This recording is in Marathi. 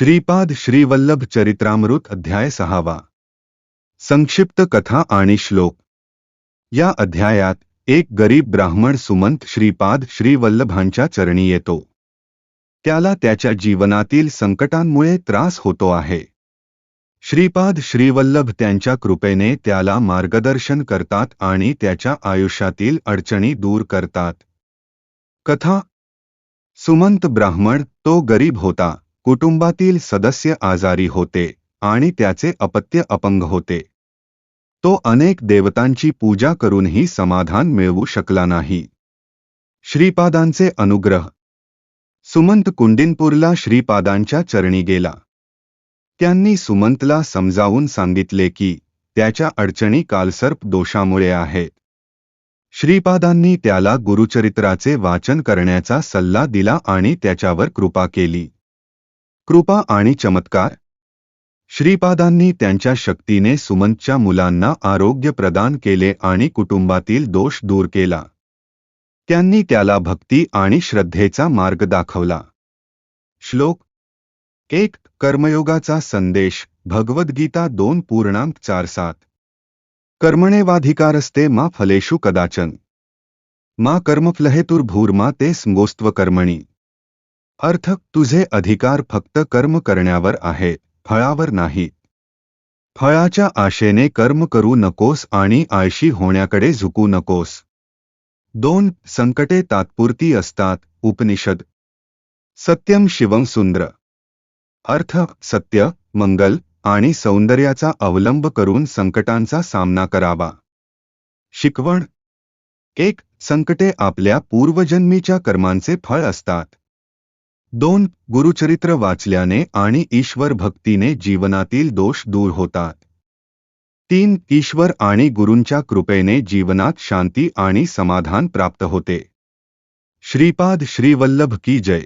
श्रीपाद श्रीवल्लभ चरित्रामृत अध्याय सहावा। संक्षिप्त कथा आणि श्लोक। या अध्यायात एक गरीब ब्राह्मण सुमंत श्रीपाद श्रीवल्लभांच्या चरणी येतो। त्याला त्याच्या जीवनातील संकटांमुळे त्रास होतो आहे। श्रीपाद श्रीवल्लभ त्यांच्या कृपेने त्याला मार्गदर्शन करतात आणि त्याच्या आयुष्यातील अडचणी दूर करतात। कथा। सुमंत ब्राह्मण तो गरीब होता। कुटुंबातील सदस्य आजारी होते आणि त्याचे अपत्य अपंग होते. तो अनेक देवतांची पूजा करूनही समाधान मिळवू शकला नाही. श्रीपादांचे अनुग्रह. सुमंत कुंडिनपूरला श्रीपादांच्या चरणी गेला. त्यांनी सुमंतला समजावून सांगितले की त्याच्या अडचणी कालसर्प दोषामुळे आहेत. श्रीपादांनी त्याला गुरुचरित्राचे वाचन करण्याचा सल्ला दिला आणि त्याच्यावर कृपा केली. कृपा आणि चमत्कार. श्रीपादांनी त्यांच्या शक्तीने सुमंतच्या मुलांना आरोग्य प्रदान केले आणि कुटुंबातील दोष दूर केला. त्यांनी त्याला भक्ती आणि श्रद्धेचा मार्ग दाखवला. श्लोक एक कर्मयोगाचा संदेश भगवद्गीता दोन पूर्णांक चार सात. कर्मणेवाधिकारस्ते मा फलेषु कदाचन. मा कर्मफलहेतुर्भूर्मा ते स्मोस्त्व कर्मणी अर्थ तुझे अधिकार फक्त कर्म करण्यावर आहे फळावर नाही. फळाच्या आशेने कर्म करू नकोस आणि आळशी होण्याकडे झुकू नकोस. दोन संकटे तात्पुरती असतात उपनिषद. सत्यम शिवम सुंदर. अर्थ सत्य मंगल आणि सौंदर्याचा अवलंब करून संकटांचा सामना करावा. शिकवण. एक संकटे आपल्या पूर्वजन्मीच्या कर्मांचे फळ असतात. दोन गुरुचरित्र वाचल्याने आणि ईश्वर भक्तीने जीवनातील दोष दूर होतात. तीन ईश्वर आणि गुरूंच्या कृपेने जीवनात शांती आणि समाधान प्राप्त होते. श्रीपाद श्रीवल्लभ की जय.